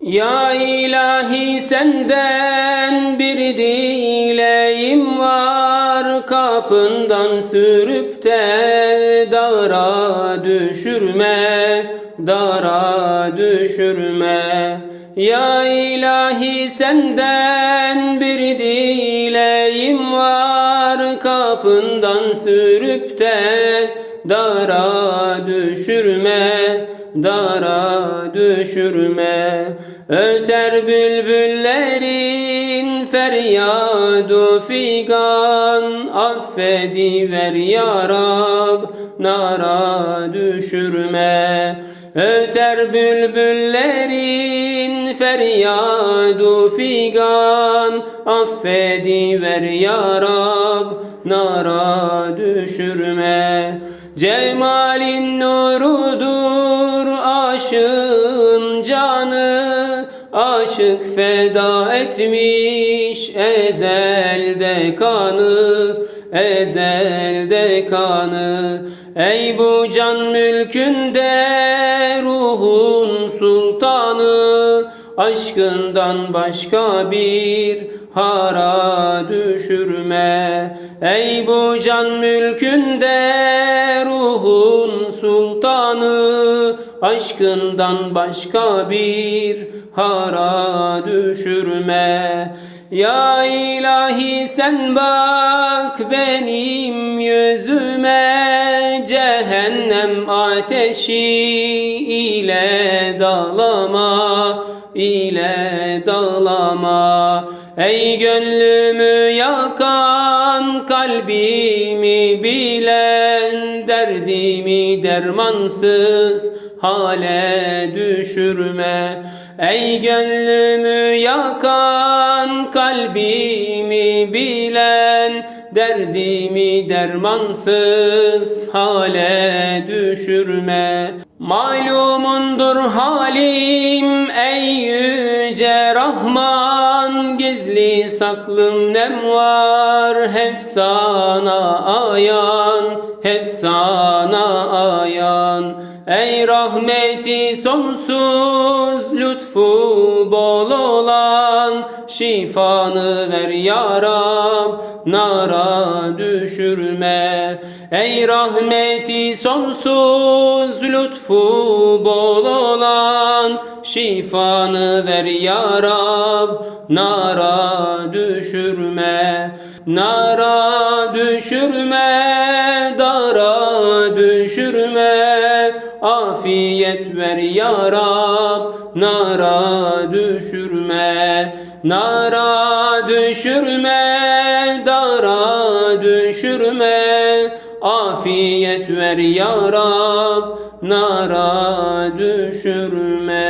Ya ilahi senden bir dileğim var. Kapından sürüp de dara düşürme Dara düşürme. Ya ilahi senden bir dileğim var. Kapından sürüp de dara düşürme dara düşürme. Öter bülbüllerin feryadu figan Affediver ya Rab nara düşürme. Öter bülbüllerin feryadu figan Affediver ya Rab nara düşürme. Cemalin nurudur aşığın canı Aşık feda etmiş ezelde kanı Ezelde kanı. Ey bu can mülkünde sultanı Aşkından başka bir hara düşürme. Ey bu can mülkünde ruhun sultanı Aşkından başka bir hara düşürme. Ya ilahi sen bak benim yüzüme Cehennem ateşi ile dağlama ile dağlama. Ey gönlümü yakan kalbimi bilen Derdimi dermansız hale düşürme. Ey gönlümü yakan kalbimi bilen Derdimi dermansız hale düşürme. Malumundur halim ey yüce Rahman Gizli saklım nem var hep sana ayan Hep sana ayan. Ey rahmeti sonsuz lütfu bol olan Şifanı ver ya Rab nara düşürme. Ey rahmeti sonsuz lütfu bol olan Şifanı ver ya Rab nara düşürme Nara düşürme dara düşürme. Afiyet ver ya Rab nara düşürme Nara düşürme dara düşürme. Afiyet ver ya Rab nara düşürme